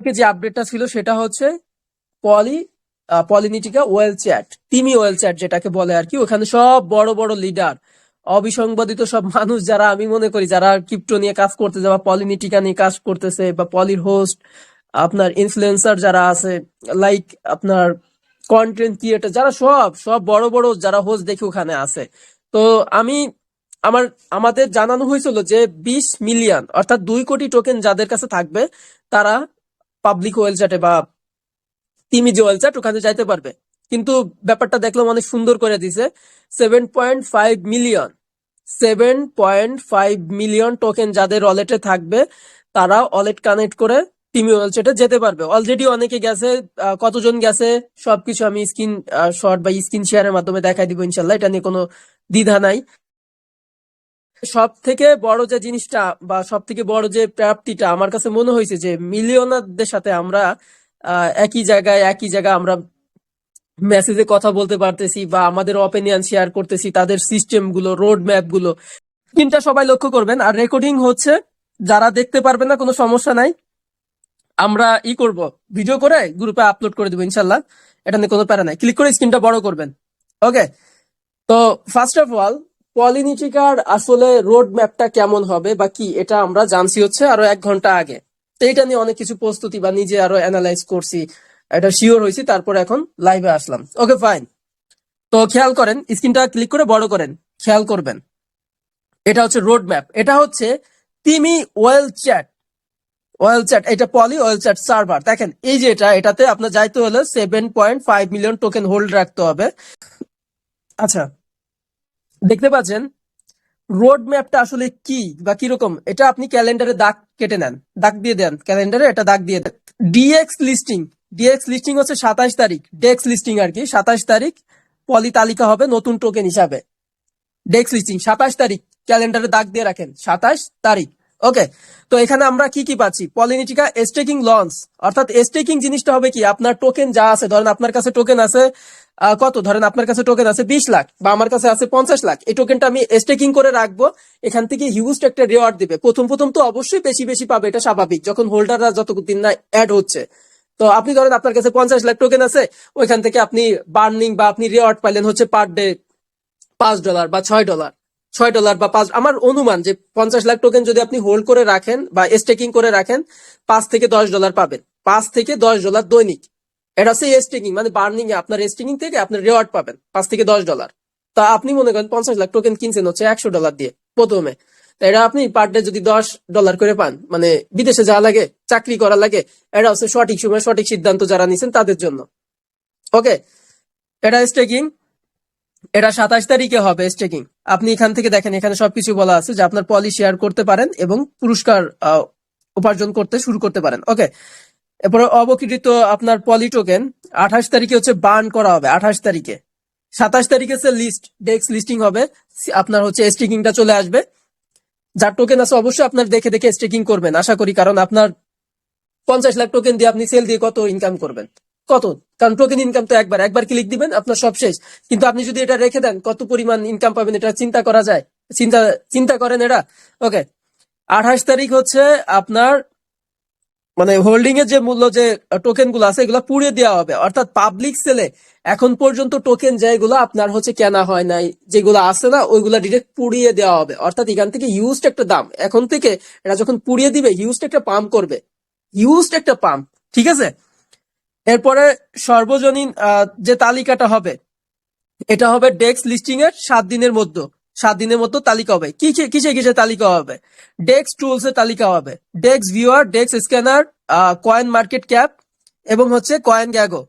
যে আপডেটটা ছিল সেটা হচ্ছে পলি পলিনিটিকা ওয়েল চ্যাট তিমি ওয়েল চ্যাট যেটাকে বলে আর কি, ওখানে সব বড় বড় লিডার অবিসংবাদিত সব মানুষ যারা আমি মনে করি, যারা ক্রিপ্টো নিয়ে কাজ করতেছে বা পলিনিটিকা নিয়ে কাজ করতেছে বা পলির হোস্ট আপনার ইনফ্লুয়েন্সার যারা আছে লাইক আপনার কন্টেন্ট ক্রিয়েটার যারা সব সব বড় বড় যারা হোস্ট দেখি ওখানে আছে। তো আমি, আমার, আমাদের জানানো হয়েছিল যে বিশ মিলিয়ন অর্থাৎ দুই কোটি টোকেন যাদের কাছে থাকবে, তারা পাবলিক ওয়েল চ্যাটে বা তিমি যে ওয়েল চ্যাট ওখানে যাইতে পারবে। কিন্তু ব্যাপারটা দেখলাম অনেক সুন্দর করে দিছে। Seven point five million seven point five million token যাদের ওয়ালেটে থাকবে, তারা ওয়ালেট কানেক্ট করে তিমি ওয়েল চ্যাটে যেতে পারবে। অলরেডি অনেকে গেছে কতজন গেছে, সবকিছু আমি স্ক্রিন শর্ট বা স্ক্রিন শেয়ারের মাধ্যমে দেখাই দিব ইনশাল্লাহ, এটা নিয়ে কোনো দ্বিধা নাই। সব থেকে বড় যে জিনিসটা বা সব থেকে বড় যে প্রাপ্তিটা আমার কাছে মনে হয়েছে যে মিলিয়নারদের সাথে আমরা একই জায়গায় একই জায়গায় আমরা মেসেজে কথা বলতে পারতেছি বা আমাদের অপিনিয়ন শেয়ার করতেছি, তাদের সিস্টেমগুলো রোড ম্যাপগুলো। তিনটা সবাই লক্ষ্য করবেন। আর রেকর্ডিং হচ্ছে, যারা দেখতে পারবে না, কোনো সমস্যা নাই। আমরা ই করব ভিডিও করে গ্রুপে আপলোড করে দেবো, ইনশাল্লাহ। এটা নিয়ে কোনো প্যারা নাই। ক্লিক করে স্ক্রিনটা বড় করবেন। ওকে তো ফার্স্ট অফ অল পলিনিটিকার আসলে রোড ম্যাপটা কেমন হবে বা কি, এটা আমরা জানছি হচ্ছে আরও এক ঘণ্টা আগে। তো এটা নিয়ে অনেক কিছু প্রস্তুতি বা নিজে আরও অ্যানালাইজ করছি, এটা শিওর হয়েছি, তারপর এখন লাইভে আসলাম। ওকে ফাইন তো খেয়াল করেন, স্ক্রিনটা ক্লিক করে বড় করেন, খেয়াল করবেন। এটা হচ্ছে রোড ম্যাপ এটা হচ্ছে তিমি ওয়েল চ্যাট ওয়েল চ্যাট এটা পলি ওয়েল চ্যাট সার্ভার দেখেন, এই যে এটা, এটাতে আপনার যাইতে হলে seven point five million token hold রাখতে হবে। আচ্ছা দেখতে পাচ্ছেন রোড ম্যাপটা আসলে কি বা কীরকম, এটা আপনি ক্যালেন্ডারে দাগ কেটে নেন, দাগ দিয়ে দেন ক্যালেন্ডারে এটা দাগ দিয়ে দেন। ডিএক্স লিস্টিং ডিএক্স লিস্টিং হচ্ছে সাতাশ তারিখ ডেক্স লিস্টিং আর কি, সাতাশ তারিখ পলি তালিকা হবে নতুন টোকেন হিসাবে। ডেক্স লিস্টিং সাতাশ তারিখ ক্যালেন্ডারে দাগ দিয়ে রাখেন, সাতাশ তারিখ ওকে তো এখানে আমরা কি কি পাচ্ছি? পলিনিটিকা স্টেকিং লঞ্চ অর্থাৎ স্টেকিং জিনিসটা হবে কি? আপনার টোকেন যা আছে, ধরেন আপনার কাছে টোকেন আছে কত? ধরেন আপনার কাছে টোকেন আছে বিশ লাখ বা আমার কাছে আছে পঞ্চাশ লাখ। এই টোকেনটা আমি স্টেকিং করে রাখব। এখান থেকে হিউজ একটা রেওয়ার্ড দিবে। প্রথম প্রথম তো অবশ্যই বেশি বেশি পাবে। এটা স্বাভাবিক। যখন হোল্ডাররা যতদিন না অ্যাড হচ্ছে। তো আপনি ধরেন আপনার কাছে পঞ্চাশ লাখ টোকেন আছে। ওইখান থেকে আপনি বার্নিং বা আপনি রেওয়ার্ড পাইলেন হচ্ছে পার ডে পাঁচ ডলার বা ছয় ডলার ছয় ডলার বা পাঁচ আমার অনুমান যে পঞ্চাশ লাখ টোকেন যদি আপনি হোল্ড করে রাখেন বা স্টেকিং করে রাখেন, পাঁচ থেকে দশ ডলার পাবেন। পাঁচ থেকে দশ ডলার দৈনিক। এটা হচ্ছে স্টেকিং মানে বার্নিং এ আপনার স্টেকিং থেকে আপনার রেওয়ার্ড পাবেন, পাঁচ থেকে দশ ডলার তা আপনি মনে করেন পঞ্চাশ লাখ টোকেন কিনছেন হচ্ছে একশো ডলার দিয়ে প্রথমে। এটা আপনি পার ডে যদি দশ ডলার করে পান মানে বিদেশে যাওয়া লাগে, চাকরি করা লাগে, এটা হচ্ছে সঠিক সময় সঠিক সিদ্ধান্ত যারা নিছেন তাদের জন্য। ওকে? এটা স্টেকিং এটা সাতাশ তারিখে হবে স্টেকিং আপনি এখান থেকে দেখেন, এখানে সবকিছু বলা আছে যে আপনার পলি শেয়ার করতে পারেন এবং পুরস্কার উপার্জন করতে শুরু করতে পারেন। ওকে? এরপরে অবকৃত আপনার পলি টোকেন আঠাশ তারিখে হচ্ছে বার্ন করা হবে, আঠাশ তারিখে। সাতাশ তারিখে হচ্ছে লিস্ট ডেক্স লিস্টিং হবে। আপনার হচ্ছে স্টেকিংটা চলে আসবে। যার টোকেন আছে অবশ্যই আপনার দেখে দেখে স্টেকিং করবেন, আশা করি, কারণ আপনার পঞ্চাশ লাখ টোকেন দিয়ে আপনি সেল দিয়ে কত ইনকাম করবেন। কত? কারণ টোকেন ইনকাম তো একবার একবার ক্লিক দিবেন, আপনার সব শেষ। কিন্তু আপনি যদি এটা রেখে দেন, কত পরিমাণ ইনকাম পাবেন এটা চিন্তা করা যায়। চিন্তা চিন্তা করেন এটা ওকে আঠাশ তারিখ হচ্ছে আপনার মানে হোল্ডিং এর যে মূল্য যে টোকেনগুলো আছে, এগুলো পুড়িয়ে দেওয়া হবে। অর্থাৎ পাবলিক সেলে এখন পর্যন্ত টোকেন যেগুলো আপনার হচ্ছে কেনা হয় নাই, যেগুলো আছে না, ওইগুলো ডিরেক্ট পুড়িয়ে দেওয়া হবে। অর্থাৎ এখান থেকে হিউজড একটা দাম। এখন থেকে এটা যখন পুড়িয়ে দিবে হিউজড একটা পাম্প করবে। হিউজড একটা পাম্প ঠিক আছে? এরপরে সর্বজনীন যে তালিকাটা হবে, এটা হবে ডেক্স লিস্টিং এর সাত দিনের মধ্যে। সাত দিনের মধ্যে তালিকা হবে। কিসে কিসে তালিকা হবে? ডেক্স টুলস এর তালিকা হবে। Dex viewer dex scanner coin market cap এবং হচ্ছে কয়েন গ্যাগো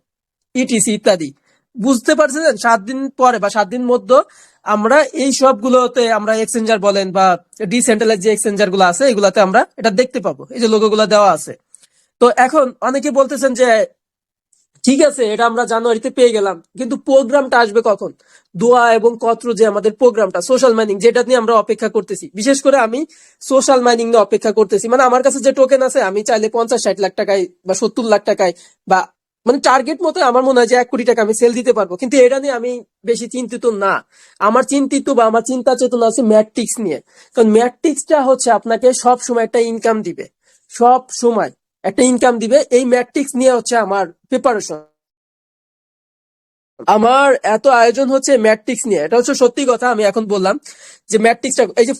ইটিসি ইত্যাদি। বুঝতে পারছেন? সাত দিন পরে বা সাত দিন মধ্যে আমরা এই সবগুলোতে আমরা এক্সচেঞ্জার বলেন বা ডিসেন্ট্রালাইজ যে এক্সচেঞ্জারগুলো আছে, এগুলাতে আমরা এটা দেখতে পাবো। এই যে লোগো গুলো দেওয়া আছে। তো এখন অনেকে বলতেছেন যে ঠিক আছে, এটা আমরা জানুয়ারিতে পেয়ে গেলাম। কিন্তু প্রোগ্রামটা আসবে কখন? দোয়া এবং কত্র যে আমাদের প্রোগ্রামটা সোশ্যাল মাইনিং যেটা নিয়ে আমরা অপেক্ষা করতেছি। বিশেষ করে আমি সোশ্যাল মাইনিং নিয়ে অপেক্ষা করতেছি। মানে আমার কাছে যে টোকেন আছে, আমি চাইলে পঞ্চাশ, ষাট লাখ টাকায় বা সত্তর লাখ টাকায় বা মানে টার্গেট মতো আমার মনে হয় যে এক কোটি টাকা আমি সেল দিতে পারব। কিন্তু এটা নিয়ে আমি বেশি চিন্তিত না। আমার চিন্তিত বা আমার চিন্তা চেতনা আছে ম্যাট্রিক্স নিয়ে। কারণ ম্যাট্রিক্সটা হচ্ছে আপনাকে সব সময় একটা ইনকাম দিবে। সব সময় একটা ইনকাম দিবে, এই ম্যাট্রিক্স নিয়ে হচ্ছে আমার প্রিপারেশন আমার এত আয়োজন হচ্ছে ম্যাট্রিক্স নিয়ে। এটা হচ্ছে সত্যি কথা, আমি এখন বললাম যে ম্যাট্রিক্সটা এই যে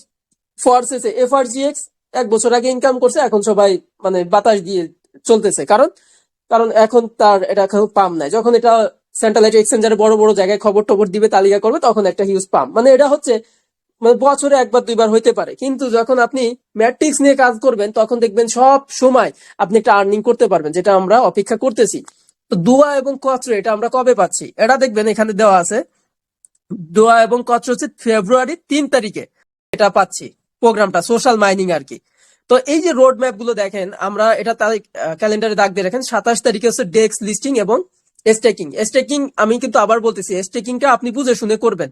ফোর্সেসে এফআরজিএক্স এক বছর আগে ইনকাম করছে, এখন সবাই মানে বাতাস দিয়ে চলতেছে। কারণ কারণ এখন তার এটা এখন পাম নাই। যখন এটা স্যাটেলাইট এক্সচেঞ্জারে বড় বড় জায়গায় খবর টবর দিবে, তালিকা করবে, তখন একটা হিউজ পাম মানে এটা হচ্ছে বছরে একবার, দুইবার হইতে পারে। কিন্তু যখন আপনি ম্যাট্রিক্স নিয়ে কাজ করবেন, তখন দেখবেন সব সময় আপনি একটা আর্নিং করতে পারবেন, যেটা আমরা অপেক্ষা করতেছি। তো দোয়া এবং কচরে এটা আমরা কবে পাচ্ছি? এটা দেখবেন এখানে দেওয়া আছে। দোয়া এবং কচরে হচ্ছে ফেব্রুয়ারি তিন তারিখে এটা পাচ্ছি, প্রোগ্রামটা, সোশ্যাল মাইনিং আর কি। তো এই যে রোড ম্যাপগুলো দেখেন, আমরা এটা ক্যালেন্ডারে দাগ দিয়ে রাখেন, সাতাশ তারিখে হচ্ছে ডেক্স লিস্টিং এবং স্টেকিং স্টেকিং আমি কিন্তু আবার বলতেছি স্টেকিংটা আপনি বুঝে শুনে করবেন।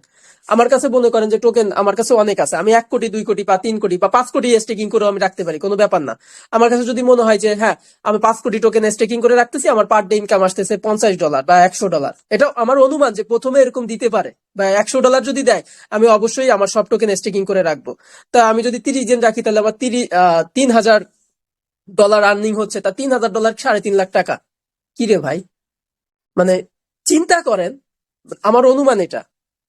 আমার কাছে মনে করেন যে টোকেন আমার কাছে অনেক আছে। আমি এক কোটি, দুই কোটি বা তিন কোটি বা পাঁচ কোটি স্টেকিং করে আমি রাখতে পারি, কোনো ব্যাপার না। আমার কাছে যদি মনে হয় যে হ্যাঁ আমি পাঁচ কোটি টোকেন স্টেকিং করে রাখতেছি, আমার পার ডে ইনকাম আসতেছে পঞ্চাশ ডলার বা একশো ডলার এটা আমার অনুমান যে প্রথমে এরকম দিতে পারে বা একশো ডলার যদি দেয়, আমি অবশ্যই আমার সব টোকেন স্টেকিং করে রাখব। তা আমি যদি তিরিশ দিন রাখি, তাহলে আমার তিরিশ তিন হাজার ডলার আর্নিং হচ্ছে, তা তিন হাজার ডলার সাড়ে তিন লাখ টাকা। কি রে ভাই? মানে চিন্তা করেন, আমার অনুমান এটা।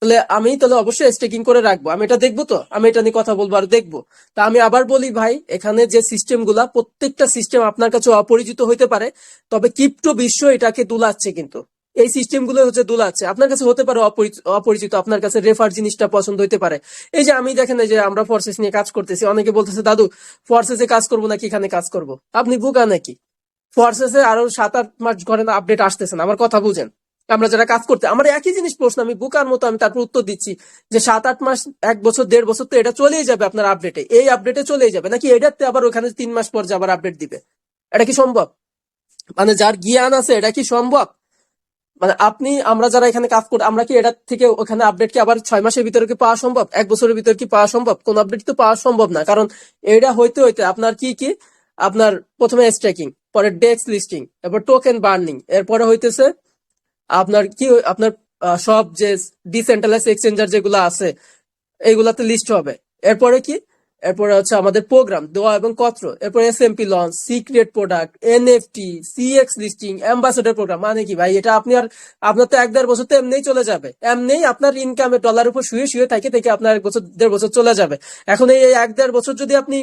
তাহলে আমি তাহলে অবশ্যই স্টেকিং করে রাখব। আমি এটা দেখব তো, আমি এটা নিয়ে কথা বলব আর দেখব। তা আমি আবার বলি, ভাই, এখানে যে সিস্টেমগুলা, প্রত্যেকটা সিস্টেম আপনার কাছে অপরিচিত হইতে পারে, তবে কিপ্টো বিশ্ব এটাকে দুলাচ্ছে কিন্তু। এই সিস্টেমগুলো হচ্ছে দুলাচ্ছে। আপনার কাছে হতে পারে অপরিচিত, আপনার কাছে রেফার জিনিসটা পছন্দ হইতে পারে। এই যে আমি দেখেন যে আমরা ফোর্সেস নিয়ে কাজ করতেছি, অনেকে বলতেছে, দাদু ফোর্সেসে কাজ করব নাকি এখানে কাজ করব? আপনি বুকা নাকি? ফোর্সেসে আরও সাত আট মাস ঘরে আপডেট আসতেছে না। আমার কথা বুঝেন। আমরা যারা কাজ করতে, আমার একই জিনিস প্রশ্ন, আমি বুকার মতো আমি তারপর উত্তর দিচ্ছি যে সাত আট মাস, এক বছর, দেড় বছর তো এটা চলেই যাবে আপনার আপডেটে এই আপডেটে চলেই যাবে। নাকি এটাতে আবার ওখানে তিন মাস পর আবার আপডেট দিবে? এটা কি সম্ভব? মানে যার জ্ঞান আছে, এটা কি সম্ভব? মানে আপনি, আমরা যারা এখানে কাজ করি, আমরা কি এটা থেকে ওখানে আপডেট কি আবার ছয় মাসের ভিতরে কি পাওয়া সম্ভব? এক বছরের ভিতরে কি পাওয়া সম্ভব? কোন আপডেট তো পাওয়া সম্ভব না। কারণ এটা হইতে হইতে আপনার কি কি আপনার প্রথমে স্ট্রেকিং পরে ডেক্স লিস্টিং এরপর টোকেন বার্নিং এরপরে হইতেছে আপনার কি আপনার সব যে ডিসেন্ট্রালাইজ এক্সচেঞ্জার যেগুলো আছে এইগুলাতে লিস্ট হবে। এরপরে কি? এরপরে হচ্ছে আমাদের প্রোগ্রাম দোয়া এবং কত্র, এরপরে S MP launch secret product NFT CEX listing ambassador program মানে কি ভাই? এটা আপনি আর, আপনার তো এক দেড় বছর তো এমনিই চলে যাবে। এমনিই আপনার ইনকামের ডলার উপর শুয়ে শুয়ে থাকে, থেকে আপনার এক বছর, দেড় বছর চলে যাবে। এখন এই এক দেড় বছর যদি আপনি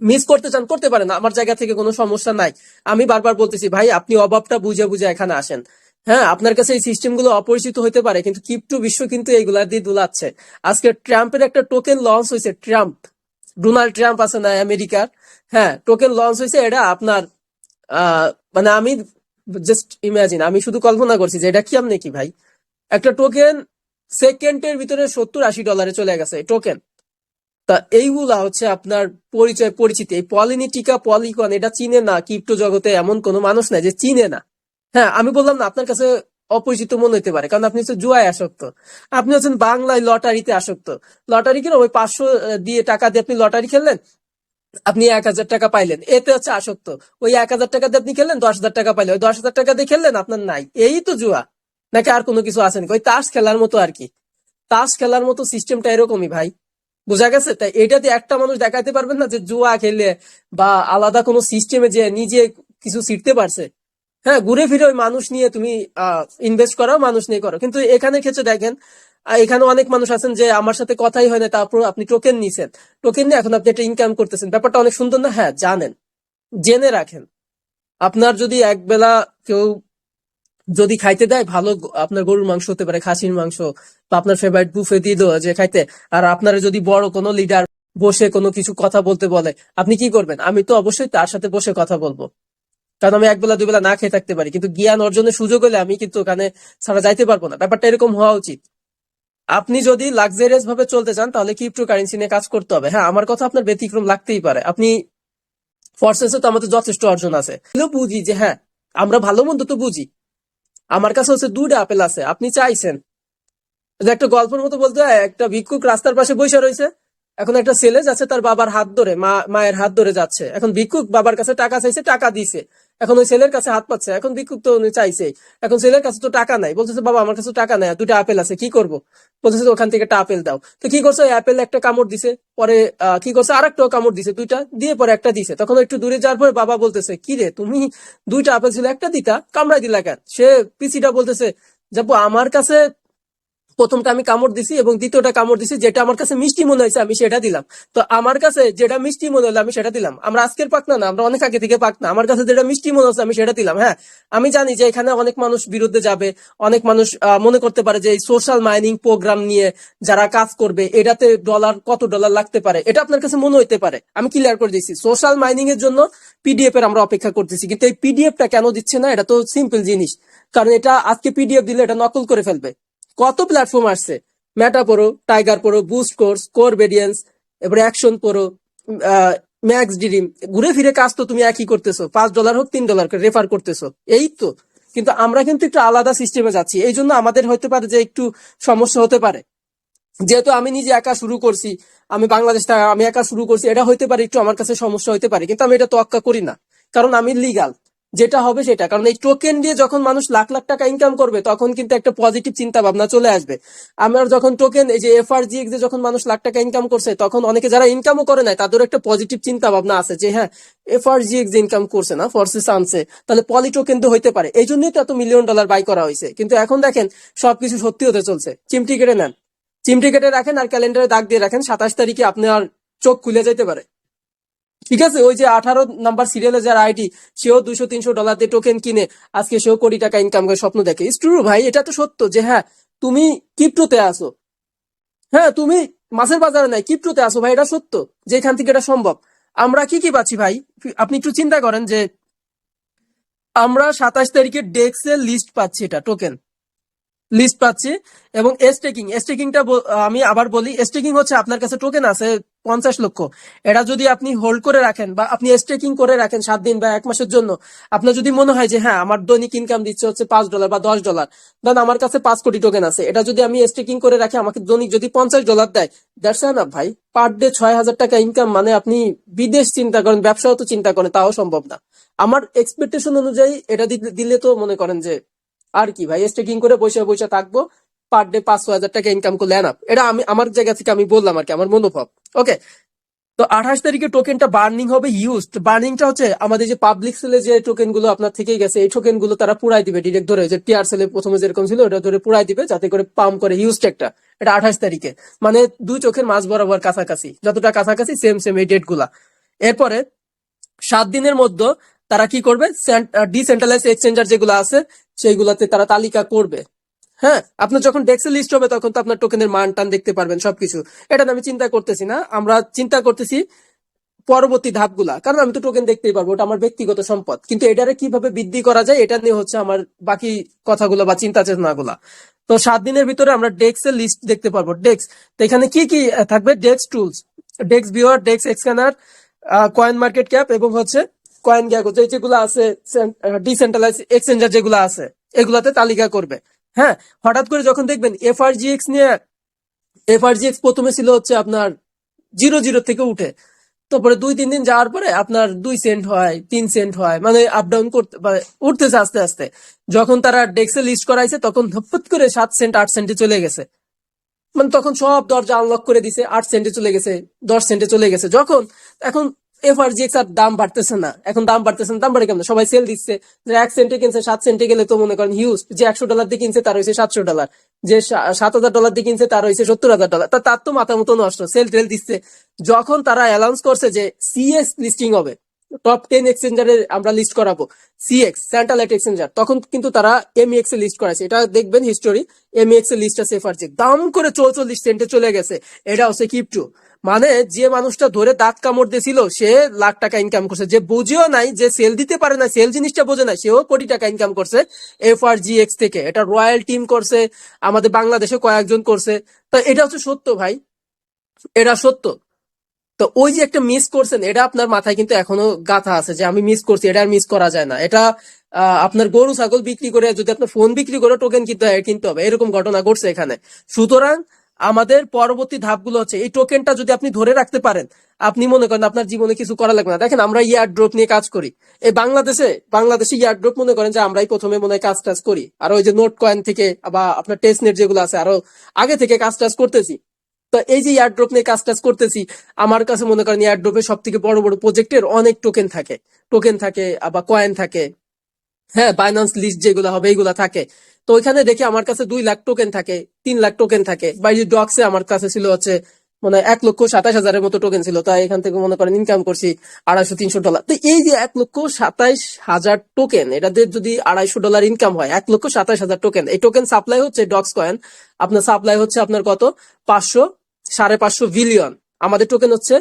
মিস করতে চান, করতে পারেন। আমার জায়গা থেকে কোনো সমস্যা নাই। আমি বারবার বলতেছি, ভাই, আপনি অভাবটা বুঝে বুঝে এখানে আসেন। হ্যাঁ আপনার কাছে এই সিস্টেমগুলো অপরিচিত হতে পারে, কিন্তু কিপটু বিশ্ব কিন্তু এইগুলা দিয়ে দুলাচ্ছে। আজকে ট্রাম্পের একটা টোকেন লঞ্চ হয়েছে ট্রাম্প ডোনাল্ড ট্রাম্প আছে না আমেরিকার হ্যাঁ টোকেন লঞ্চ হয়েছে এটা আপনার মানে আমি জাস্ট ইমাজিন আমি শুধু কল্পনা করছি যে এটা কি আপনি কি ভাই? একটা টোকেন সেকেন্ডের ভিতরে সত্তর আশি ডলারে চলে গেছে টোকেন তা এইগুলা হচ্ছে আপনার পরিচয়, পরিচিতি। এই পলিনিটিকা পলিকন এটা চিনে না ক্রিপ্টো জগতে এমন কোনো মানুষ নাই যে চিনে না। হ্যাঁ আমি বললাম না, আপনার কাছে অপরিচিত মনে হতে পারে, কারণ আপনি হচ্ছে জুয়ায় আসক্ত। আপনি হচ্ছেন বাংলায় লটারিতে আসক্ত। লটারি কিনা ওই পাঁচশো দিয়ে টাকা দিয়ে আপনি লটারি খেললেন, আপনি এক হাজার টাকা পাইলেন, এতে হচ্ছে আসক্ত। ওই এক হাজার টাকা দিয়ে আপনি খেললেন, দশ হাজার টাকা পাইলেন, ওই দশ হাজার টাকা দিয়ে খেললেন, আপনার নাই। এই তো জুয়া, নাকি আর কোনো কিছু আছে নাকি? ওই তাস খেলার মতো আর কি। তাস খেলার মতো সিস্টেমটা এরকমই ভাই। বোঝা গেছে? তাই এটাতে একটা মানুষ দেখাতে পারবেন না যে জুয়া খেলে বা আলাদা কোনো সিস্টেমে যে নিজে কিছু শিখতে পারছে। হ্যাঁ ঘুরে ফিরে ওই মানুষ নিয়ে তুমি ইনভেস্ট করো মানুষ নিয়ে করো। কিন্তু এখানে ক্ষেত্রে দেখেন এখানে অনেক মানুষ আছেন যে আমার সাথে কথাই হয় না তারপর আপনি টোকেন নিছেন। টোকেন নিয়ে এখন আপনি একটা ইনকাম করতেছেন। ব্যাপারটা অনেক সুন্দর না? হ্যাঁ জানেন। জেনে রাখেন। আপনার যদি একবেলা কেউ যদি খাইতে দেয়, ভালো আপনার গরুর মাংস হতে পারে, খাসির মাংস, বা আপনার ফেভারিট বুফে দিল যে খাইতে। আর আপনার যদি বড় কোনো লিডার বসে কোনো কিছু কথা বলতে বলে, আপনি কি করবেন? আমি তো অবশ্যই তার সাথে বসে কথা বলব। কারণ আমি একবেলা, দুবেলা না খেয়ে থাকতে পারি, কিন্তু জ্ঞান অর্জনের সুযোগ হলে আমি কিন্তু ওখানে ছাড়া যাইতে পারব না। ব্যাপারটা এরকম হওয়া উচিত। আপনি যদি লাক্সারিয়াস ভাবে চলতে চান, তাহলে ক্রিপ্টো কারেন্সি নিয়ে কাজ করতে হবে। হ্যাঁ আমার কথা আপনার ব্যতিক্রম লাগতেই পারে। আপনি ফোর্সেসে তো আমাদের যথেষ্ট অর্জন আছে। বুঝি যে হ্যাঁ আমরা ভালো মন্দ তো বুঝি। আমার কাছে হচ্ছে দুইটা আপেল আছে, আপনি চাইছেন। একটা গল্পের মতো বলতে হয়, একটা ভিক্ষুক রাস্তার পাশে বসে রয়েছে এখন একটা ছেলে যাচ্ছে তার বাবার হাত ধরে, মা, মায়ের হাত ধরে যাচ্ছে। এখন ভিক্ষুক বাবার কাছে টাকা চাইছে, টাকা দিছে। এখন ওই ছেলের কাছে হাত পাচ্ছে, এখন ভিক্ষুক তো উনি চাইছে এখন ছেলের কাছে তো টাকা নাই, বলতেছে, বাবা, আমার কাছে টাকা নাই দুটা আপেল আছে, কি করব? বলতেছে, ওখান থেকে একটা আপেল দাও। তো কি করছে? আপেল একটা কামড় দিছে, পরে কি করছে? আর একটা কামড় দিছে, দুইটা, দিয়ে পরে একটা দিছে। তখন একটু দূরে যাওয়ার পরে বাবা বলতেছে, কি রে, তুমি দুইটা আপেল ছিল, একটা দিতা, কামড়াই দিলা কেন? সে পিসিটা বলতেছে, যাব, আমার কাছে প্রথমটা আমি কামড় দিছি এবং দ্বিতীয়টা কামড় দিছি, যেটা আমার কাছে মিষ্টি মনে হয়েছে, আমি সেটা দিলাম। তো আমার কাছে যেটা মিষ্টি মনে হলো, আমি সেটা দিলাম। আমরা আজকের পাকনা না, আমরা অনেক আগে থেকে পাকনা আমার কাছে যেটা মিষ্টি মনে হচ্ছে আমি সেটা দিলাম হ্যাঁ। আমি জানি যে এখানে অনেক মানুষ বিরুদ্ধে যাবে, অনেক মানুষ মনে করতে পারে যে এই সোশ্যাল মাইনিং প্রোগ্রাম নিয়ে যারা কাজ করবে, এটাতে ডলার কত ডলার লাগতে পারে? এটা আপনার কাছে মনে হইতে পারে। আমি ক্লিয়ার করে দিচ্ছি সোশ্যাল মাইনিং এর জন্য পিডিএফ এর আমরা অপেক্ষা করতেছি, কিন্তু এই পিডিএফটা কেন দিচ্ছে না, এটা তো সিম্পল জিনিস। কারণ এটা আজকে পিডিএফ দিলে এটা নকল করে ফেলবে। কত প্ল্যাটফর্ম আসছে? মেটা পড়ো টাইগার পড়ো বুস্ট কোর্স কোর বেডিয়েন্স এবারে অ্যাকশন পড়ো ম্যাক্স ডিরিম ঘুরে ফিরে কাজ তো তুমি একই করতেছো। পাঁচ ডলার হোক, তিন ডলার রেফার করতেছো। এই তো। কিন্তু আমরা কিন্তু একটু আলাদা সিস্টেমে যাচ্ছি। এই জন্য আমাদের হতে পারে যে একটু সমস্যা হতে পারে। যেহেতু আমি নিজে একা শুরু করছি, আমি বাংলাদেশ আমি একা শুরু করছি, এটা হইতে পারে একটু আমার কাছে সমস্যা হইতে পারে। কিন্তু আমি এটা তোয়াক্কা করি না। কারণ আমি লিগাল যেটা হবে সেটা। কারণ এই টোকেন দিয়ে যখন মানুষ লাখ লাখ টাকা ইনকাম করবে, তখন কিন্তু একটা পজিটিভ চিন্তা ভাবনা চলে আসবে। আমার যখন টোকেন এই যে এফআরজি যে যখন মানুষ লাখ টাকা ইনকাম করছে, তখন অনেকে যারা ইনকামও করে নাই তাদের একটা পজিটিভ চিন্তা ভাবনা আছে যে হ্যাঁ এফআরজি যে ইনকাম করছে না ফোর্সেস আনছে, তাহলে পলি টোকেন তো হইতে পারে। এই জন্যই তো এত মিলিয়ন ডলার বাই করা হয়েছে কিন্তু এখন দেখেন, সবকিছু সত্যি হতে চলছে। চিমটি কেটে নেন। চিমটি কেটে রাখেন আর ক্যালেন্ডারে দাগ দিয়ে রাখেন, সাতাশ তারিখে আপনার চোখ খুলে যেতে পারে। ঠিক আছে, ওই যে আঠারো নাম্বার সিরিয়ালে যার আইডি সেও দুশো তিনশো ডলার দিয়ে টোকেন কিনে, আজকে সেও কোটি টাকা ইনকাম করে স্বপ্ন দেখে। ইস ভাই, এটা তো সত্য যে হ্যাঁ তুমি কিপ্টোতে আসো হ্যাঁ তুমি মাছের বাজারে নাই কিপ্টোতে আসো ভাই, এটা সত্য যে এখান থেকে এটা সম্ভব। আমরা কি কি পাচ্ছি, ভাই? আপনি একটু চিন্তা করেন যে আমরা সাতাশ তারিখে ডেক্সের লিস্ট পাচ্ছি এটা টোকেন লিস্ট পাচ্ছি এবং স্টেকিং স্টেকিংটা আমি আবার বলি স্টেকিং হচ্ছে আপনার কাছে টোকেন আছে পঞ্চাশ লক্ষ। এটা যদি আপনি হোল্ড করে রাখেন বা আপনি স্টেকিং করে রাখেন সাত দিন বা এক মাসের জন্য, আপনার যদি মনে হয় যে হ্যাঁ আমার দৈনিক ইনকাম দিচ্ছে হচ্ছে পাঁচ ডলার বা দশ ডলার দেন আমার কাছে পাঁচ কোটি টোকেন আছে। এটা যদি আমি স্টেকিং করে রাখি, আমাকে দৈনিক যদি পঞ্চাশ ডলার দেয় দ্যাটস না ভাই। পার ডে ছয় হাজার টাকা ইনকাম মানে আপনি বিদেশ চিন্তা করেন, ব্যবসাও তো চিন্তা করেন, তাও সম্ভব না। আমার এক্সপেকটেশন অনুযায়ী এটা দিলে তো মনে করেন যে আর কি ভাই? স্টেকিং করে বসে বসে থাকব পার ডে পাঁচশো হাজার টাকা ইনকাম করলে এনাফ এটা আমি, আমার জায়গা থেকে আমি বললাম আর কি, আমার মনোভাব। ওকে তো আঠাশ তারিখে টোকেনটা বার্নিং হবে ইউজ বার্নিংটা হচ্ছে আমাদের যে পাবলিক সেলে যে টোকেনগুলো আপনার থেকেই গেছে, এই টোকেনগুলো তারা পুরাই দিবে ডিরেক্ট ধরে, যে টিআর সেলে প্রথমে যেরকম ছিল, ওটা ধরে পুরাই দিবে, যাতে করে পাম্প করে ইউজ একটা। এটা আঠাশ তারিখে। মানে দুই চোখের মাঝ বরাবর কাছাকাছি। যতটা কাছাকাছি সেম সেম এই ডেটগুলা। এরপরে সাত দিনের মধ্যে তারা কি করবে? ডিসেন্ট্রালাইজ এক্সচেঞ্জার যেগুলো আছে সেইগুলাতে তারা তালিকা করবে। হ্যাঁ আপনার যখন ডেক্সে লিস্ট হবে, তখন তো আপনার টোকেনের মান টান দেখতে পারবেন সবকিছু। এটা আমি চিন্তা করতেছি না। আমরা চিন্তা করতেছি পরবর্তী ধাপগুলা। কারণ আমি তো টোকেন দেখতেই পারব, ওটা আমার ব্যক্তিগত সম্পদ। কিন্তু এটারে কীভাবে বৃদ্ধি করা যায়, এটা নিয়ে হচ্ছে আমার বাকি কথাগুলো বা চিন্তা চেতনাগুলা তো সাত দিনের ভিতরে আমরা ডেক্স এর লিস্ট দেখতে পারব। ডেক্স তো এখানে কি কি থাকবে? Dex tools dex viewer dex scanner coin market cap এবং হচ্ছে কয়েন গ্যাগো যে যেগুলো আছে ডিসেন্ট্রালাইজ এক্সচেঞ্জার যেগুলো আছে, এগুলাতে তালিকা করবে। হ্যাঁ হঠাৎ করে যখন দেখবেন এফআরজিএক্স নিয়ে এফআরজিএক্স প্রথমে ছিল হচ্ছে আপনার জিরো জিরো থেকে উঠে। তারপরে দুই, তিন দিন যাওয়ার পরে আপনার দুই সেন্ট হয়, তিন সেন্ট হয় মানে আপ ডাউন করতে উঠতেছে আস্তে আস্তে। যখন তারা ডেক্সে লিস্ট করাইছে, তখন ধপ্পত করে সাত সেন্ট আট সেন্টে চলে গেছে। মানে তখন সব দরজা আনলক করে দিছে, আট সেন্টে চলে গেছে, দশ সেন্টে চলে গেছে। যখন, এখন এফআরজিএক্স আর দাম বাড়তেছে না। এখন দাম বাড়তেছে না, দাম বাড়ে কেমন? সবাই সেল দিচ্ছে। যে এক সেন্টে কিনছে, সাত সেন্টে গেলে তো মনে করেন হিউজ যে একশো ডলার দিয়ে কিনছে, তার হয়েছে সাতশো ডলার যে সাত হাজার ডলার দিয়ে কিনছে, তার হয়েছে সত্তর হাজার ডলার তার তো মাথা মতো নষ্ট। সেল টেল দিচ্ছে। যখন তারা অ্যানাউন্স করছে যে সিএস লিস্টিং হবে টপ টেন এক্সচেঞ্জারে আমরা লিস্ট করাবো। সিএক্স স্যান্টালাইট এক্সচেঞ্জার তখন কিন্তু তারা এমইএক্স এ লিস্ট করাছে এটা দেখবেন হিস্টোরি এমইএক্স এর লিস্ট আছে। এফআরজি দাম করে চৌচল্লিশ সেন্টে চলে গেছে। এটা হচ্ছে কিপটু মানে যে মানুষটা ধরে দাঁত কামড় দিয়েছিল, সে লাখ টাকা ইনকাম করছে। যে বুঝেও নাই, যে সেল দিতে পারে না সেল জিনিসটা বোঝে না, সেও কোটি টাকা ইনকাম করছে এফআরজিএক্স থেকে। এটা রয়্যাল টিম করছে, আমাদের বাংলাদেশে কয়েকজন করছে। তো এটা হচ্ছে সত্য ভাই। এটা সত্য। তো ওই যে একটা মিস করছেন, এটা আপনার মাথায় কিন্তু এখনও গাথা আছে যে আমি মিস করছি, এটা আর মিস করা যায় না। এটা আপনার গরু, ছাগল বিক্রি করে যদি আপনার ফোন বিক্রি করে টোকেন কিনতে হয়, কিনতে হবে। এরকম ঘটনা ঘটছে এখানে। সুতরাং আমাদের পরবর্তী ধাপগুলো হচ্ছে, এই টোকেনটা যদি আপনি ধরে রাখতে পারেন, আপনি মনে করেন আপনার জীবনে কিছু করা লাগবে না। দেখেন, আমরা ইয়ার ড্রপ নিয়ে কাজ করি। এই বাংলাদেশে বাংলাদেশে ইয়ার ড্রপ মনে করেন যে আমরাই প্রথমে মনে হয় কাজ টাজ করি। আর ওই যে নোট কয়েন থেকে বা আপনার টেস্ট নেট যেগুলো আছে, আরও আগে থেকে কাজ টাজ করতেছি। তো এই যে ইয়ারড্রপ নিয়ে কাজ টাজ করতেছি, আমার কাছে মনে করেন ইয়ারড্রপের সব থেকে বড় বড় প্রজেক্টের অনেক টোকেন থাকে। টোকেন থাকে, আবার কয়েন থাকে। হ্যাঁ বাইন্যান্স লিস্ট যেগুলো হবে, এইগুলা থাকে। তো ওইখানে দেখি আমার কাছে দুই লাখ টোকেন থাকে, তিন লাখ টোকেন থাকে। বা এই ডক্সে আমার কাছে ছিল হচ্ছে মানে এক লক্ষ সাতাশ হাজারের মতো টোকেন ছিল। তাই এখান থেকে মনে করেন ইনকাম করছি আড়াইশো, তিনশো ডলার তো এই যে এক লক্ষ সাতাইশ হাজার টোকেন এটাদের যদি আড়াইশো ডলার ইনকাম হয়, এক লক্ষ সাতাইশ হাজার টোকেন এই টোকেন সাপ্লাই হচ্ছে ডক্স কয়েন আপনার সাপ্লাই হচ্ছে আপনার কত? পাঁচশো সাড়ে পাঁচশো বিলিয়ন। আমাদের টোকেন হচ্ছে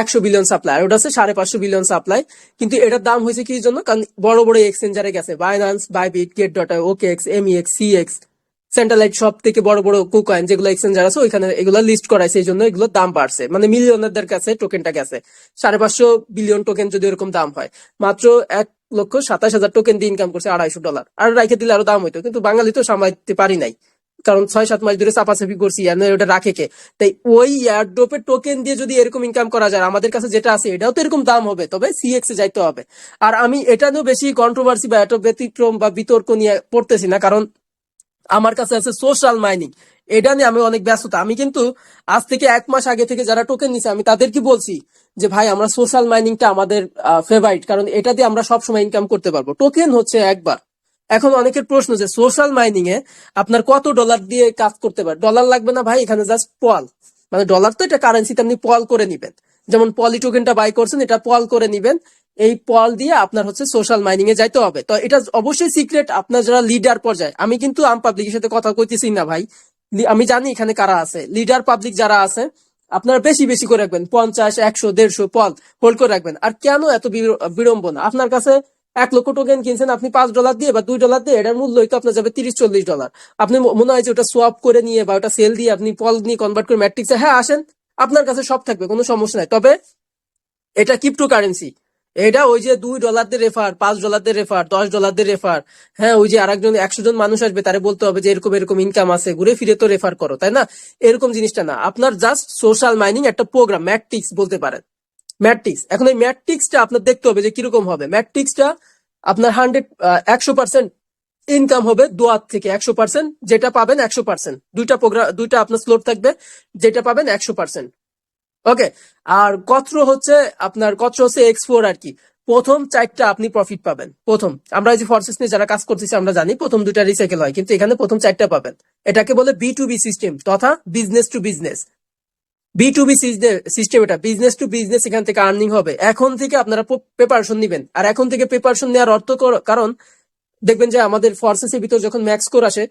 একশো বিলিয়ন সাপ্লাই আর ওটা হচ্ছে সাড়ে পাঁচশো বিলিয়ন সাপ্লাই কিন্তু এটার দাম হয়েছে কি জন্য? কারণ বড় বড় এক্সচেঞ্জারে গেছে। Binance Bybit Gate dot OKX MEX CEX centralized সব থেকে বড় বড় কুকয়েন যেগুলো এক্সচেঞ্জার আছে, ওইখানে এগুলো লিস্ট করাইছে সেই জন্য এগুলোর দাম বাড়ছে। মানে মিলিয়নারদের কাছে টোকেনটা গেছে। সাড়ে পাঁচশো বিলিয়ন টোকেন যদি এরকম দাম হয়, মাত্র এক লক্ষ সাতাশ হাজার টোকেন দিয়ে ইনকাম করছে আড়াইশো ডলার আর রাইখে দিলে আরও দাম হইতো, কিন্তু বাঙালি তো সামলাইতে পারি নাই। কারণ ছয়, সাত মাস ধরে চাপাচাপি করছি ওটা রাখে কে? তাই ওই এয়ারড্রপের টোকেন দিয়ে যদি এরকম ইনকাম করা যায় আমাদের কাছে যেটা আছে, এটাও তো এরকম দাম হবে, তবে সিএক্স যাইতে হবে। আর আমি এটা নিয়েও বেশি কন্ট্রোভার্সি বা এত ব্যতিক্রম বা বিতর্ক নিয়ে পড়তেছি না, কারণ আমার কাছে আছে সোশ্যাল মাইনিং এটা নিয়ে আমি অনেক ব্যস্ততা। আমি কিন্তু আজ থেকে এক মাস আগে থেকে যারা টোকেন নিছে, আমি তাদেরকে বলছি যে, ভাই, আমরা সোশ্যাল মাইনিংটা আমাদের ফেভারিট কারণ এটা দিয়ে আমরা সবসময় ইনকাম করতে পারব। টোকেন হচ্ছে একবার। এখন অনেকের প্রশ্ন যে সোশ্যাল মাইনিং এ আপনার কত ডলার দিয়ে কাজ করতে পারে? ডলার লাগবে না ভাই, এখানে জাস্ট পল। মানে ডলার তো এটা কারেন্সিতে আপনি পল করে নিবেন। যেমন পলি টোকেনটা বাই করছেন, এটা পল করে নিবেন। এই পল দিয়ে আপনার হচ্ছে সোশ্যাল মাইনিং এ যাইতে হবে। তো এটা অবশ্যই সিক্রেট আপনার যারা লিডার পর্যায়ে। আমি কিন্তু আম পাবলিকের সাথে কথা কইতেছি না ভাই। আমি জানি এখানে কারা আছে। লিডার পাবলিক যারা আছে, আপনারা বেশি বেশি করে রাখবেন। পঞ্চাশ, একশো, দেড়শো পল হোল্ড করে রাখবেন। আর কেন এত বিড়ম্বনা? আপনার কাছে এক লক্ষ টোকেন কিনছেন, আপনি পাঁচ ডলার দিয়ে বা দুই ডলার দিয়ে, এটার মূল্য তো আপনার যাবে তিরিশ, চল্লিশ ডলার আপনি মনে হয় যে ওটা সোয়াপ করে নিয়ে বা ওটা সেল দিয়ে আপনি পল নিয়ে কনভার্ট করে ম্যাট্রিক্সে হ্যাঁ আসেন। আপনার কাছে সব থাকবে, কোনো সমস্যা নাই। তবে এটা ক্রিপ্টো কারেন্সি এটা ওই যে দুই ডলার দিয়ে রেফার পাঁচ ডলার দিয়ে রেফার দশ ডলার দিয়ে রেফার হ্যাঁ ওই যে আরেকজন, একশো জন মানুষ আসবে, তারে বলতে হবে যে এরকম এরকম ইনকাম আছে, ঘুরে ফিরে তো রেফার করো, তাই না? এরকম জিনিসটা না। আপনার জাস্ট সোশ্যাল মাইনিং একটা প্রোগ্রাম ম্যাট্রিক্স বলতে পারেন। ম্যাট্রিক্স এখন এই ম্যাট্রিক্সটা আপনার দেখতে হবে যে কীরকম হবে। ম্যাট্রিক্সটা আপনার হান্ড্রেড একশো পার্সেন্ট ইনকাম হবে দোয়ার থেকে। একশো পার্সেন্ট যেটা পাবেন একশো পার্সেন্ট দুইটা প্রোগ্রাম দুইটা আপনার স্লোট থাকবে, যেটা পাবেন একশো পার্সেন্ট ওকে আর কত্র হচ্ছে আপনার, কত্র হচ্ছে এক্স ফোর আর কি। প্রথম চারটা আপনি প্রফিট পাবেন। প্রথম। আমরা যে ফরসেস নিয়ে যারা কাজ করতেছি, আমরা জানি প্রথম দুটা রিসাইকেল হয়, কিন্তু এখানে প্রথম চারটা পাবেন। এটাকে বলে বি টু বি সিস্টেম তথা business to business B to B system এটা বিজনেস টু বিজনেস এখান থেকে আর্নিং হবে। এখন থেকে আপনারা প্রিপারেশন নিবেন। আর এখন থেকে প্রিপারেশন নেওয়ার অর্থ কর- কারণ দেখবেন যে আমাদের ফোর্সেসের ভিতর যখন ম্যাক্স কোর আসে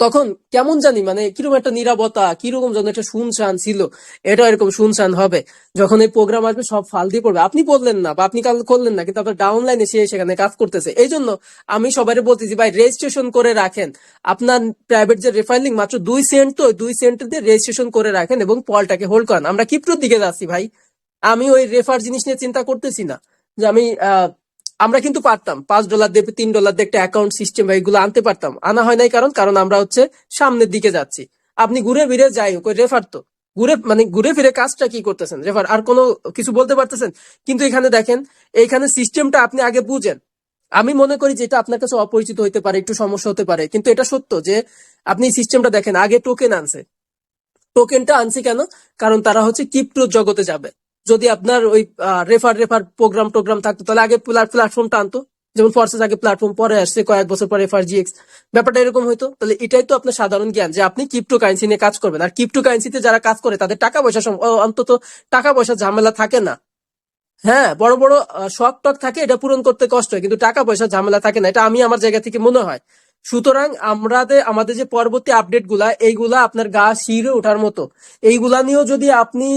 তখন কেমন জানি মানে কীরকম একটা নিরাপত্তা কীরকম যেন একটা শুনশান ছিল এটা এরকম শুনশান হবে। যখন এই প্রোগ্রাম আসবে সব ফাল দিয়ে পড়বে। আপনি বললেন না বা আপনি কাল করলেন না কিন্তু আপনার ডাউন লাইনে সে সেখানে কাজ করতেছে। এই জন্য আমি সবাই বলতেছি ভাই রেজিস্ট্রেশন করে রাখেন। আপনার প্রাইভেট যে রেফাইলিং মাত্র দুই সেন্ট তো দুই সেন্ট দিয়ে রেজিস্ট্রেশন করে রাখেন এবং পলটাকে হোল্ড করেন। আমরা কিপ্টোর দিকে যাচ্ছি ভাই। আমি ওই রেফার জিনিস নিয়ে চিন্তা করতেছি না। যে আমি আহ, আমরা কিন্তু পারতাম। পাঁচ ডলার দিয়ে তিন ডলার দিয়ে একটা অ্যাকাউন্ট সিস্টেম বা এগুলো আনতে পারতাম। আনা হয় নাই কারণ কারণ আমরা হচ্ছে সামনের দিকে যাচ্ছি। আপনি ঘুরে ফিরে যাই হোক রেফার তো। ঘুরে মানে ঘুরে ফিরে কাজটা কি করতেছেন? রেফার আর কোনো কিছু বলতে পারতেছেন? কিন্তু এখানে দেখেন, এইখানে সিস্টেমটা আপনি আগে বুঝেন। আমি মনে করি যে এটা আপনার কাছে অপরিচিত হতে পারে, একটু সমস্যা হতে পারে। কিন্তু এটা সত্য যে, আপনি সিস্টেমটা দেখেন, আগে টোকেন আনছে। টোকেনটা আনছে কেন? কারণ তারা হচ্ছে ক্রিপ্টো জগতে যাবে। যদি আপনার ওই রেফার রেফার প্রোগ্রাম টোগ্রাম থাকতো, তাহলে আগে প্ল্যাটফর্মটা আনতো যেমন ফর্সেস আগে প্ল্যাটফর্ম পরে আসছে, কয়েক বছর পরে এফআর জিএক্স ব্যাপারটা এরকম হইতো। তাহলে এটাই তো আপনার সাধারণ জ্ঞান যে আপনি ক্রিপ্টো কারেন্সি নিয়ে কাজ করবেন। আর ক্রিপ্টো কারেন্সিতে যারা কাজ করে, তাদের টাকা পয়সা অন্তত টাকা পয়সা ঝামেলা থাকে না। হ্যাঁ বড় বড় শখ টক থাকে, এটা পূরণ করতে কষ্ট হয়। কিন্তু টাকা পয়সা ঝামেলা থাকে না, এটা আমি আমার জায়গা থেকে মনে হয়। সুতরাং আমাদের আমাদের যে পরবর্তী আপডেটগুলা, এইগুলা আপনার গা শিরে ওঠার মতো। এইগুলা নিয়েও যদি আপনি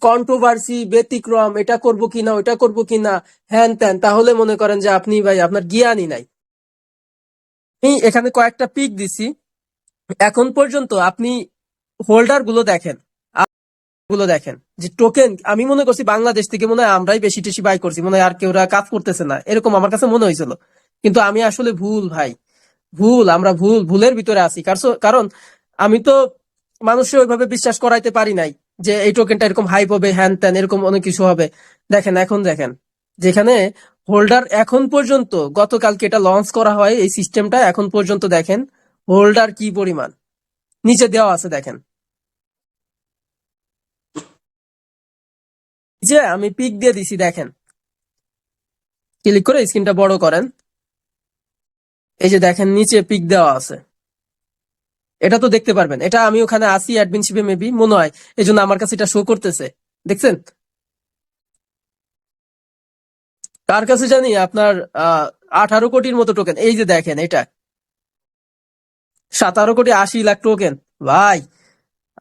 কন্ট্রোভার্সি ব্যতিক্রম, এটা করব কিনা ওটা করব কিনা, হ্যান ত্যান, তাহলে মনে করেন যে আপনি ভাই আপনার জ্ঞানই নাই। এখানে কয়েকটা পিক দিছি। এখন পর্যন্ত আপনি হোল্ডারগুলো দেখেন। গুলো দেখেন যে টোকেন আমি মনে করছি বাংলাদেশ থেকে মনে হয় আমরাই বেশি টেশি বাই করছি, মনে হয় আর কেউ কাজ করতেছে না, এরকম আমার কাছে মনে হয়েছিল। কিন্তু আমি আসলে ভুল ভাই, ভুল, আমরা ভুল, ভুলের ভিতরে আছি। কারণ- আমি তো মানুষকে ওইভাবে বিশ্বাস করাইতে পারি নাই। যে এই টোকেনটা এরকম হাইপ হবে, হ্যান ত্যান, এরকম অনেক কিছু হবে। দেখেন, এখন দেখেন, যেখানে হোল্ডার এখন পর্যন্ত, গতকালকে এটা লঞ্চ করা হয় এই সিস্টেমটা এখন পর্যন্ত দেখেন হোল্ডার কি পরিমাণ? নিচে দেওয়া আছে, দেখেন। যে আমি পিক দিয়ে দিছি, দেখেন। ক্লিক করে স্ক্রিনটা বড় করেন। এই যে দেখেন, নিচে পিক দেওয়া আছে। এটা তো দেখতে পারবেন। এটা আমি ওখানে আসি অ্যাডমিনশিপে মেবি মনে হয়। এই জন্য আমার কাছে এটা শো করতেছে। দেখছেন? কার কাছে জানি আপনার আঠারো কোটির মতো টোকেন এই যে দেখেন এটা। সতেরো কোটি আশি লাখ টোকেন ভাই,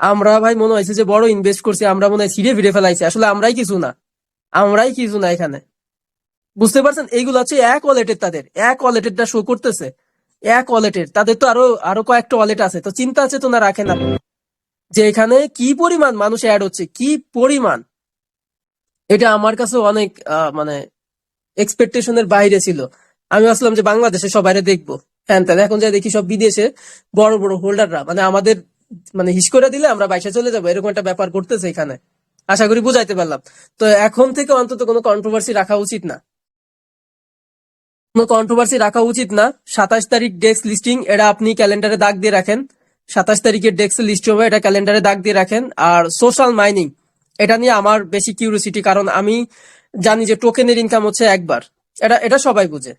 আমরা ভাই মনে হয়েছে যে বড় ইনভেস্ট করছি, আমরা মনে হয় ছিঁড়ে ফিরে ফেলাইছি। আসলে আমরাই কিছু না। আমরাই কিছু না এখানে। বুঝতে পারছেন? এইগুলো হচ্ছে এক ওয়ালেটের তাদের। এক ওয়ালেটেরটা শো করতেছে। এক ওয়ালেটের, তাদের তো আরও আরও কয়েকটা ওয়ালেট আছে, তো চিন্তা আছে চেতনা রাখেন না। যে এখানে কি পরিমাণ মানুষ অ্যাড হচ্ছে, কি পরিমাণ? এটা আমার কাছে অনেক মানে এক্সপেকটেশনের বাইরে ছিল। আমি ভাবছিলাম যে বাংলাদেশে সবাই দেখব। হ্যাঁ তাহলে এখন যাই দেখি সব বিদেশে বড় বড় হোল্ডাররা মানে আমাদের মানে হিস করে দিলে আমরা বাইসে চলে যাব, এরকম একটা ব্যাপার করতেছে এখানে। আশা করি বুঝাইতে পারলাম। তো এখন থেকে অন্তত কোনো কন্ট্রোভার্সি রাখা উচিত না। কোনো কন্ট্রোভার্সি রাখা উচিত না। সাতাশ তারিখ ডেস্ক লিস্টিং এটা আপনি ক্যালেন্ডারে দাগ দিয়ে রাখেন। সাতাশ তারিখের ডেস্ক লিস্ট হবে, এটা ক্যালেন্ডারে দাগ দিয়ে রাখেন। আর সোশ্যাল মাইনিং এটা নিয়ে আমার বেশি কিউরিসিটি কারণ আমি জানি যে টোকেনের ইনকাম হচ্ছে একবার। এটা এটা সবাই বুঝে।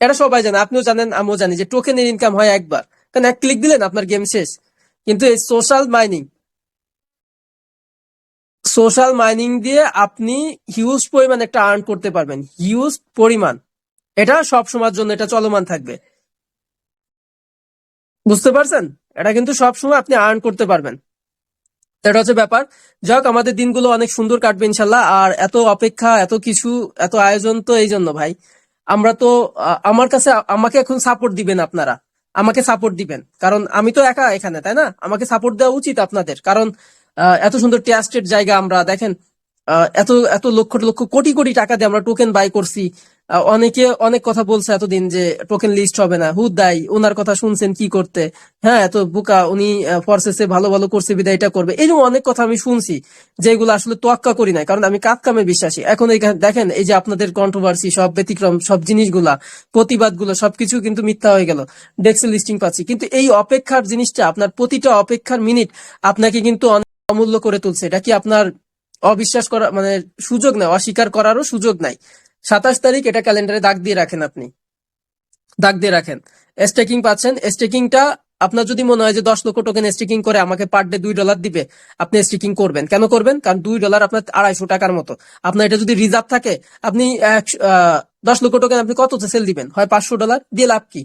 এটা সবাই জানে, আপনিও জানেন, আমিও জানি যে টোকেনের ইনকাম হয় একবার। কারণ এক ক্লিক দিলেন, আপনার গেম শেষ। কিন্তু এই সোশ্যাল মাইনিং সোশ্যাল মাইনিং দিয়ে আপনি হিউজ পরিমাণ একটা আর্ন করতে পারবেন। হিউজ পরিমাণ। এটা সব সময়ের জন্য এটা চলমান থাকবে। বুঝতে পারছেন? এটা কিন্তু সব সময় আপনি আর্ন করতে পারবেন। এটা হচ্ছে ব্যাপার। যাক, আমাদের দিনগুলো অনেক সুন্দর কাটবে ইনশাল্লাহ। আর এত অপেক্ষা, এত কিছু, এত আয়োজন তো এই জন্য ভাই। আমরা তো আমার কাছে, আমাকে এখন সাপোর্ট দিবেন আপনারা। আমাকে সাপোর্ট দিবেন। কারণ আমি তো একা এখানে, তাই না? আমাকে সাপোর্ট দেওয়া উচিত আপনাদের। কারণ এত সুন্দর ট্রাস্টেড জায়গা আমরা। দেখেন এত এত লক্ষ লক্ষ, কোটি কোটি টাকা দিয়ে আমরা টোকেন বাই করছি। অনেকে অনেক কথা বলছে এতদিন যে টোকেন লিস্ট হবে না। হুদ দাই ওনার কথা শুনছেন কি করতে? হ্যাঁ এত বুকা, উনি ফরসেসে ভালো ভালো করছে বিদায় এটা করবে। এরকম অনেক কথা আমি শুনছি, যেগুলো আসলে তোয়াক্কা করি নাই, কারণ আমি কাজ কামে বিশ্বাসী। এখন এইখানে দেখেন, এই যে আপনাদের কন্ট্রোভার্সি সব ব্যতিক্রম, সব জিনিসগুলা, প্রতিবাদগুলো, সবকিছু কিন্তু মিথ্যা হয়ে গেল। ডেক্সে লিস্টিং পাচ্ছি। কিন্তু এই অপেক্ষার জিনিসটা, আপনার প্রতিটা অপেক্ষার মিনিট আপনাকে কিন্তু অনেক অমূল্য করে তুলছে। এটা কি আপনার অবিশ্বাস করা মানে সুযোগ নাই, অস্বীকার করারও সুযোগ নাই। সাতাশ তারিখ এটা ক্যালেন্ডারে দাগ দিয়ে রাখেন আপনি। দাগ দিয়ে রাখেন। স্টেকিং পাচ্ছেন। স্টেকিংটা আপনার যদি মনে হয় যে দশ লক্ষ টোকেন স্টেকিং করে আমাকে পার ডে দুই ডলার দিবে, আপনি স্টেকিং করবেন। কেন করবেন? কারণ দুই ডলার আপনার আড়াইশো টাকার মতো। আপনার এটা যদি রিজার্ভ থাকে, আপনি দশ লক্ষ টোকেন আপনি কত সেল দিবেন? হয় পাঁচশো ডলার দিয়ে লাভ কি?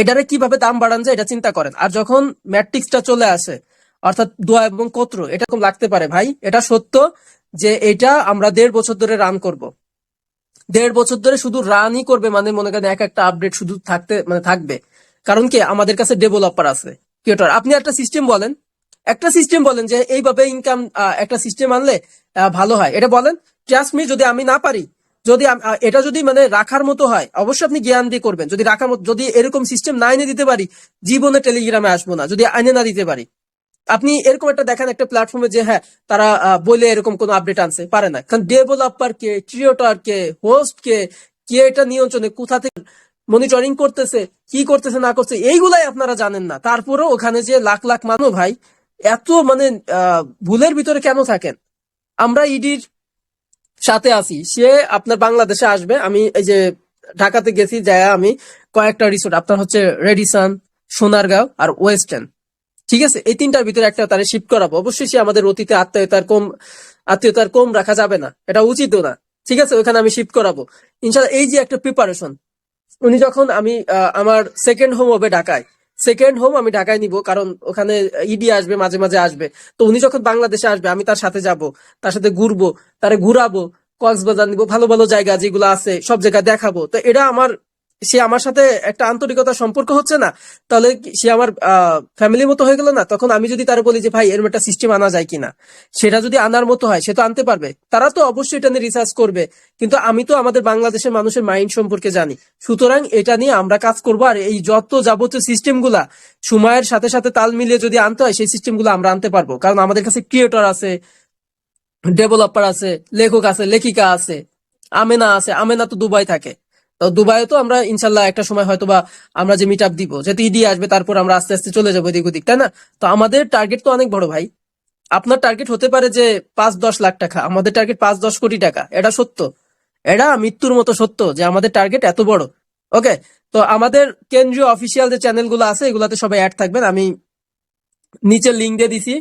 এটারে কীভাবে দাম বাড়ান যায় এটা চিন্তা করেন। আর যখন ম্যাট্রিক্সটা চলে আসে, অর্থাৎ দোয়া এবং কত্র, এটা লাগতে পারে ভাই। এটা সত্য যে এটা আমরা দেড় বছর ধরে রান করব। দেড় বছর ধরে শুধু রানই করবে মানে মনে করেন এক একটা আপডেট শুধু থাকতে মানে থাকবে। কারণ কি? আমাদের কাছে ডেভেলপার আছে। ক্রিয়েটর আপনি একটা সিস্টেম বলেন। একটা সিস্টেম বলেন যে এইভাবে ইনকাম একটা সিস্টেম আনলে ভালো হয়। এটা বলেন ট্রাস্ট মি যদি আমি না পারি, যদি এটা যদি মানে রাখার মতো হয়, অবশ্যই আপনি জ্ঞান দিয়ে করবেন। যদি রাখার মতো, যদি এরকম সিস্টেম না এনে দিতে পারি, জীবনে টেলিগ্রামে আসব না। যদি এনে না দিতে পারি। আপনি এরকম একটা দেখেন একটা প্ল্যাটফর্মে যে হ্যাঁ তারা বলে এরকম কোনো আপডেট আনছে, পারে না। কারণ ডেভেলপার কে ক্রিয়েটর কে হোস্ট কে কে এটা নিয়ন্ত্রণে কোথা থেকে মনিটরিং করতেছে, কি করতেছে, না করছে এইগুলাই আপনারা জানেন না। তারপরেও ওখানে যে লাখ লাখ মানুষ ভাই, এত মানে ভুলের ভিতরে কেন থাকেন? আমরা ইডির সাথে আছি, সে আপনার বাংলাদেশে আসবে, আমি এই যে ঢাকাতে গেছি, যায় আমি কয়েকটা রিসোর্ট আপনার হচ্ছে রেডিসন সোনারগাঁও আর ওয়েস্টার্ন ঠিক আছে, এই তিনটার ভিতরে একটা তারা শিফট করাবো। অবশ্যই সে আমাদের অতীতে আত্মীয়তার কম আত্মীয়তার কম রাখা যাবে না। এটা উচিতও না। ঠিক আছে, ওখানে আমি শিফট করাবো। ইনশাল্লাহ এই যে একটা প্রিপারেশন উনি যখন আমি আমার সেকেন্ড হোম হবে ঢাকায় সেকেন্ড হোম আমি ঢাকায় নিব, কারণ ওখানে ইডি আসবে, মাঝে মাঝে আসবে। তো উনি যখন বাংলাদেশে আসবে, আমি তার সাথে যাব, তার সাথে ঘুরবো, তারে ঘুরাবো, কক্সবাজার নিব, ভালো ভালো জায়গা যেগুলো আছে, সব জায়গায় দেখাবো। তো এটা আমার সে আমার সাথে একটা আন্তরিকতা সম্পর্ক হচ্ছে না, তাহলে সে আমার ফ্যামিলির মতো হয়ে গেল না? তখন আমি যদি তার বলি যে, ভাই এরম একটা সিস্টেম আনা যায় কিনা? সেটা যদি আনার মতো হয়, সে তো আনতে পারবে। তারা তো অবশ্যই এটা নিয়ে রিসার্চ করবে। কিন্তু আমি তো আমাদের বাংলাদেশের মানুষের মাইন্ড সম্পর্কে জানি। সুতরাং এটা নিয়ে আমরা কাজ করব আর এই যত যাবতীয় সিস্টেমগুলা সময়ের সাথে সাথে তাল মিলিয়ে যদি আনতে হয়, সেই সিস্টেমগুলো আমরা আনতে পারব। কারণ আমাদের কাছে ক্রিয়েটর আছে ডেভেলপার আছে, লেখক আছে, লেখিকা আছে, আমেনা আছে। আমেনা তো দুবাই থাকে। দুবাইও তো আমরা ইনশাল্লাহ একটা সময় হয়তো বা আমরা যে মিট আপ দিব, যেহেতু ইডি আসবে, তারপর আমরা আস্তে আস্তে চলে যাব এদিক ওদিক, তাই না? তো আমাদের টার্গেট তো অনেক বড় ভাই। আপনার টার্গেট হতে পারে যে পাঁচ দশ লাখ টাকা, আমাদের টার্গেট পাঁচ দশ কোটি টাকা, এটা সত্য। এটা মৃত্যুর মতো সত্য যে আমাদের টার্গেট এত বড়। ওকে? তো আমাদের কেন্দ্রীয় অফিসিয়াল যে চ্যানেলগুলো আছে, এগুলাতে সবাই অ্যাড থাকবেন, আমি নিচের লিঙ্ক দিয়ে দিছি।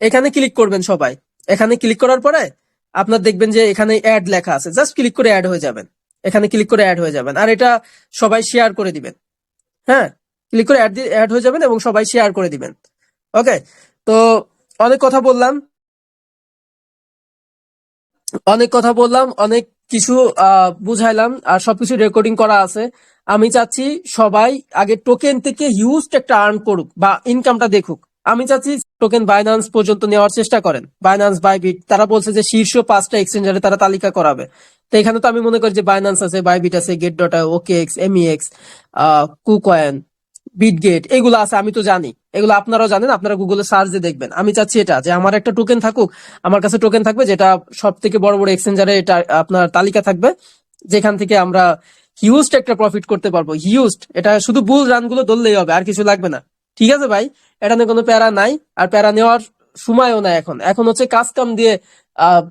এখানে ক্লিক করবেন সবাই। এখানে ক্লিক করার পরে আপনার দেখবেন যে এখানে অ্যাড লেখা আছে জাস্ট ক্লিক করে অ্যাড হয়ে যাবেন। এখানে ক্লিক করে অ্যাড হয়ে যাবেন। আর এটা সবাই শেয়ার করে দিবেন। হ্যাঁ? ক্লিক করে অ্যাড হয়ে যাবেন এবং সবাই শেয়ার করে দিবেন। ওকে তো অনেক কথা বললাম। অনেক কথা বললাম, অনেক কিছু বুঝাইলাম, আর সবকিছু রেকর্ডিং করা আছে। আমি চাচ্ছি সবাই আগে টোকেন থেকে হিউজ একটা আর্ন করুক বা ইনকামটা দেখুক। আমি চাচ্ছি টোকেন বাইন্যান্স পর্যন্ত নেওয়ার চেষ্টা করেন। বাইন্যান্স বাইবিট তারা বলছে যে শীর্ষ পাঁচটা এক্সচেঞ্জারে তারা তালিকা করাবে। তো এখানে তো আমি মনে করি যে বাইন্যান্স আছে বাইবিট আছে Gate dot OKX MEX KuCoin Bitget এগুলো আছে, আমি তো জানি। এগুলো আপনারাও জানেন, আপনারা গুগলে সার্চ দিয়ে দেখবেন। আমি চাচ্ছি এটা, যে আমার একটা টোকেন থাকুক, আমার কাছে টোকেন থাকবে যেটা সব থেকে বড় বড় এক্সচেঞ্জারে এটা আপনার তালিকা থাকবে, যেখান থেকে আমরা হিউজ একটা প্রফিট করতে পারব। হিউজ এটা শুধু বুল রানগুলো ধরলেই হবে, আর কিছু লাগবে না। ঠিক আছে ভাই? এটা নিয়ে কোনো প্যারা নাই। আর প্যারা নেওয়ার সময়ও নাই এখন। এখন হচ্ছে কাজ কাম দিয়ে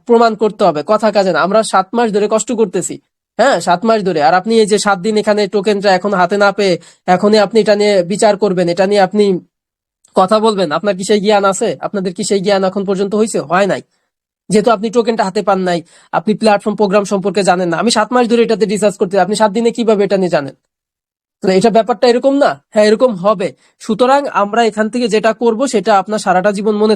প্রমাণ করতে হবে। কথা কাজে না। আমরা সাত মাস ধরে কষ্ট করতেছি। হ্যাঁ সাত মাস ধরে। আর আপনি এই যে সাত দিন এখানে টোকেনটা এখন হাতে না পেয়ে এখনই আপনি এটা নিয়ে বিচার করবেন। এটা নিয়ে আপনি কথা বলবেন। আপনার কি সেই জ্ঞান আছে? আপনাদের কি সেই জ্ঞান এখন পর্যন্ত হয়েছে হয় নাই। যেহেতু আপনি টোকেনটা হাতে পান নাই, আপনি প্ল্যাটফর্ম প্রোগ্রাম সম্পর্কে জানেন না। আমি সাত মাস ধরে এটাতে রিসার্চ করতে আপনি সাত দিনে কীভাবে এটা নিয়ে জানেন? তো এটা ব্যাপারটা এরকম না। হ্যাঁ এরকম হবে। সুতরাং আমরা এখান থেকে যেটা করব সেটা আপনার সারাটা জীবন মনে